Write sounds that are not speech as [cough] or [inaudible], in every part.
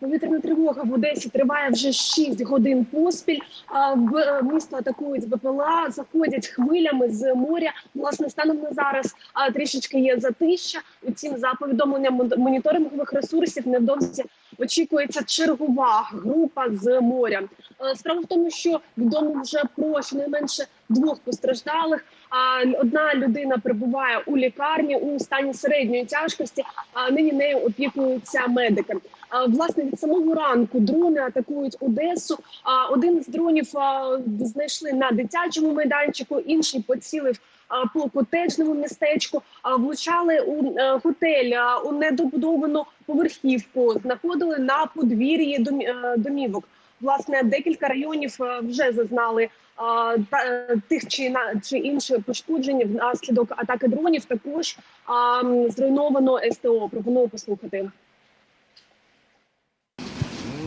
Повітряна тривога в Одесі триває вже 6 годин поспіль. А, в е, місто атакують БПЛА, заходять хвилями з моря. Власне, станом на зараз трішечки є затища. Утім, за повідомленням моніторингових ресурсів, невдовзі очікується чергова група з моря. Е, Справа в тому, що відомо вже про щонайменше двох постраждалих. Одна людина перебуває у лікарні у стані середньої тяжкості. А нині нею опікуються медики. Власне, від самого ранку дрони атакують Одесу. Один з дронів знайшли на дитячому майданчику, інший поцілив по котеджному містечку. Влучали у е, готель, у недобудовану поверхівку, знаходили на подвір'ї е, домівок. Власне, декілька районів е, вже зазнали тих чи на чи інших пошкоджень внаслідок атаки дронів. Також а, зруйновано СТО. Пропоную послухати.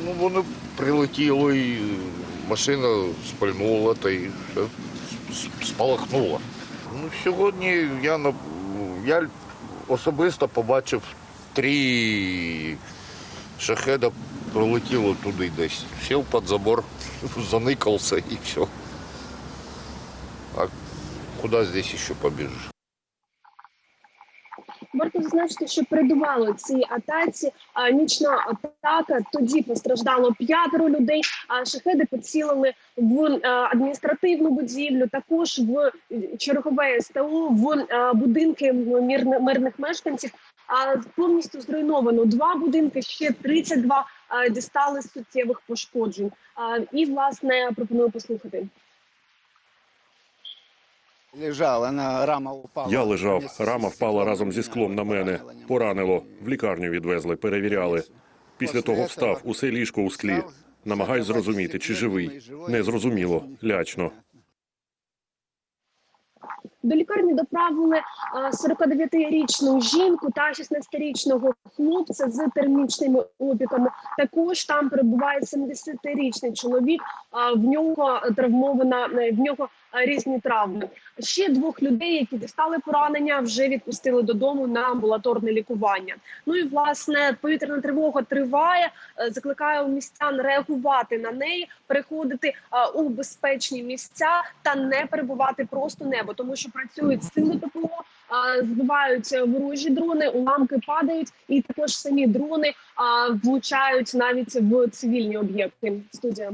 Ну, воно прилетіло і машина спальнула та й все с- спалахнуло. Ну, сьогодні я, я особисто побачив три шахеда пролетіло туди десь. Сів під забор, [laughs] заникався і все. А куди здесь ще побіжиш? Варто зазначити, що передувало цій атаці а, нічна атака. Тоді постраждало п'ятеро людей. А шахеди поцілили в е, адміністративну будівлю, також в чергове СТО, в е, будинки мирне- мирних мешканців. А повністю зруйновано два будинки. Ще 32 е, дістали суттєвих пошкоджень. А, і власне пропоную послухати. Лежав, на рама упала. Я лежав, рама впала разом зі склом на мене. поранило. Поранило. В лікарню відвезли, перевіряли. Після того встав, усе ліжко у склі. Намагаюсь зрозуміти, чи живий. Не зрозуміло, лячно. До лікарні доправили а, 49-річну жінку та 16-річного хлопця з термічними опіками. Також там перебуває 70-річний чоловік. а, В нього травмована е, в нього різні травми. Ще двох людей, які дістали поранення, вже відпустили додому на амбулаторне лікування. Ну і власне повітряна тривога триває. Е, Закликаю містян реагувати на неї, переходити у безпечні місця та не перебувати просто небо, тому що працюють сили ППО, збиваються збивають ворожі дрони, уламки падають, і також самі дрони влучають навіть в цивільні об'єкти. Студія.